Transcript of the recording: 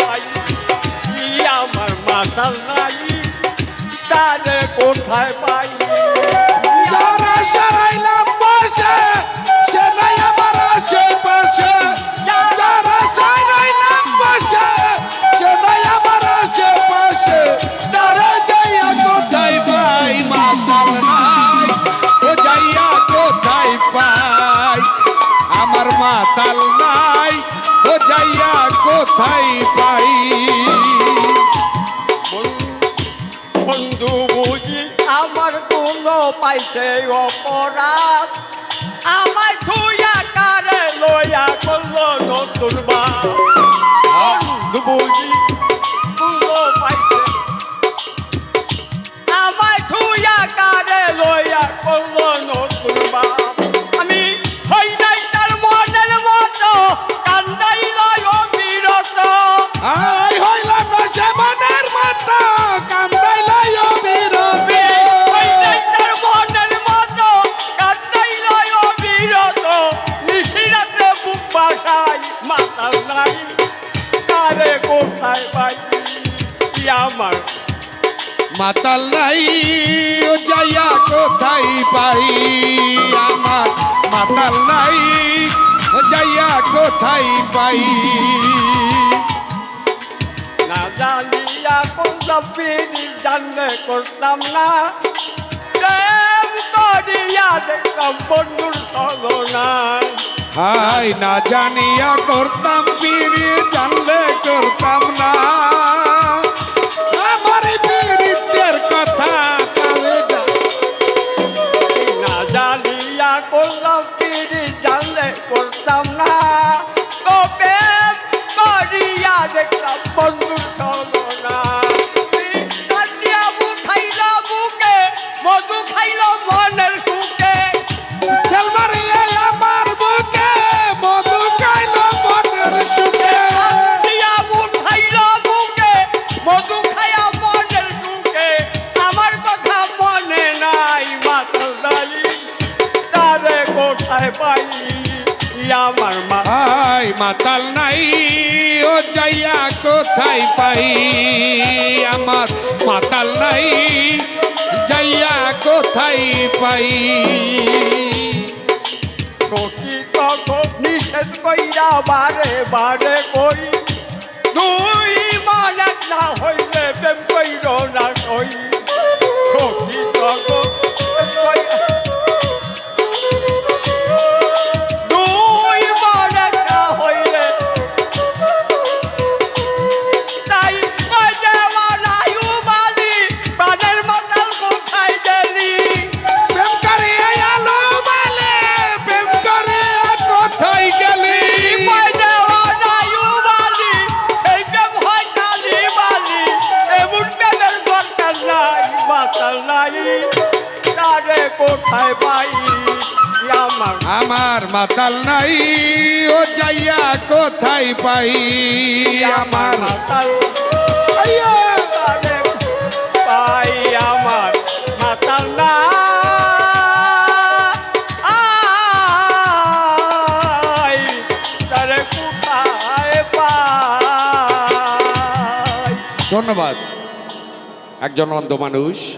ভাই আমার মাতাল নাই? তারে কোথায় পাই? যারা সরাইলাম বসে সে নাই আমার আশেপাশে। তারা নাই? ও কোথায় পাই? আমার মাতাল নাই। বন্ধু বুঝি আমার কোনো পাইছে অপরাধ? আমায় ধুইয়া কারে লইয়া করল নতুন বাপ আমার? মাতাল নাই ও যাইয়া কোথায় পাই? আমার মাতাল নাই ও যাইয়া কোথায় পাই? না জানিয়া কোন পিড়ি জানলে করতাম না। বন্ধুর ছলনা হাই না জানিয়া করতাম পিড়ি করলাম পিড়ি জানলে করতাম না। তবে করিয়া দেখলাম বন্ধু চলো কোথায় পাই আমার মা হাই মাতাল নাই ও যাইয়া কোথায় পাই? আমার মাতাল নাই যাইয়া কোথায় পাই? কখন নিষেধ কইরা বারে বারে কই দুই মানে না হইলে নাই মাতাল নাই। তারে কোথায় পাই? আমার আমার মাতাল নাই ও যাইয়া কোথায় পাই? আমার মাতাল পাই আমার মাতাল না। আই কোথায় পাই? ধন্যবাদ। একজন অন্ধ মানুষ।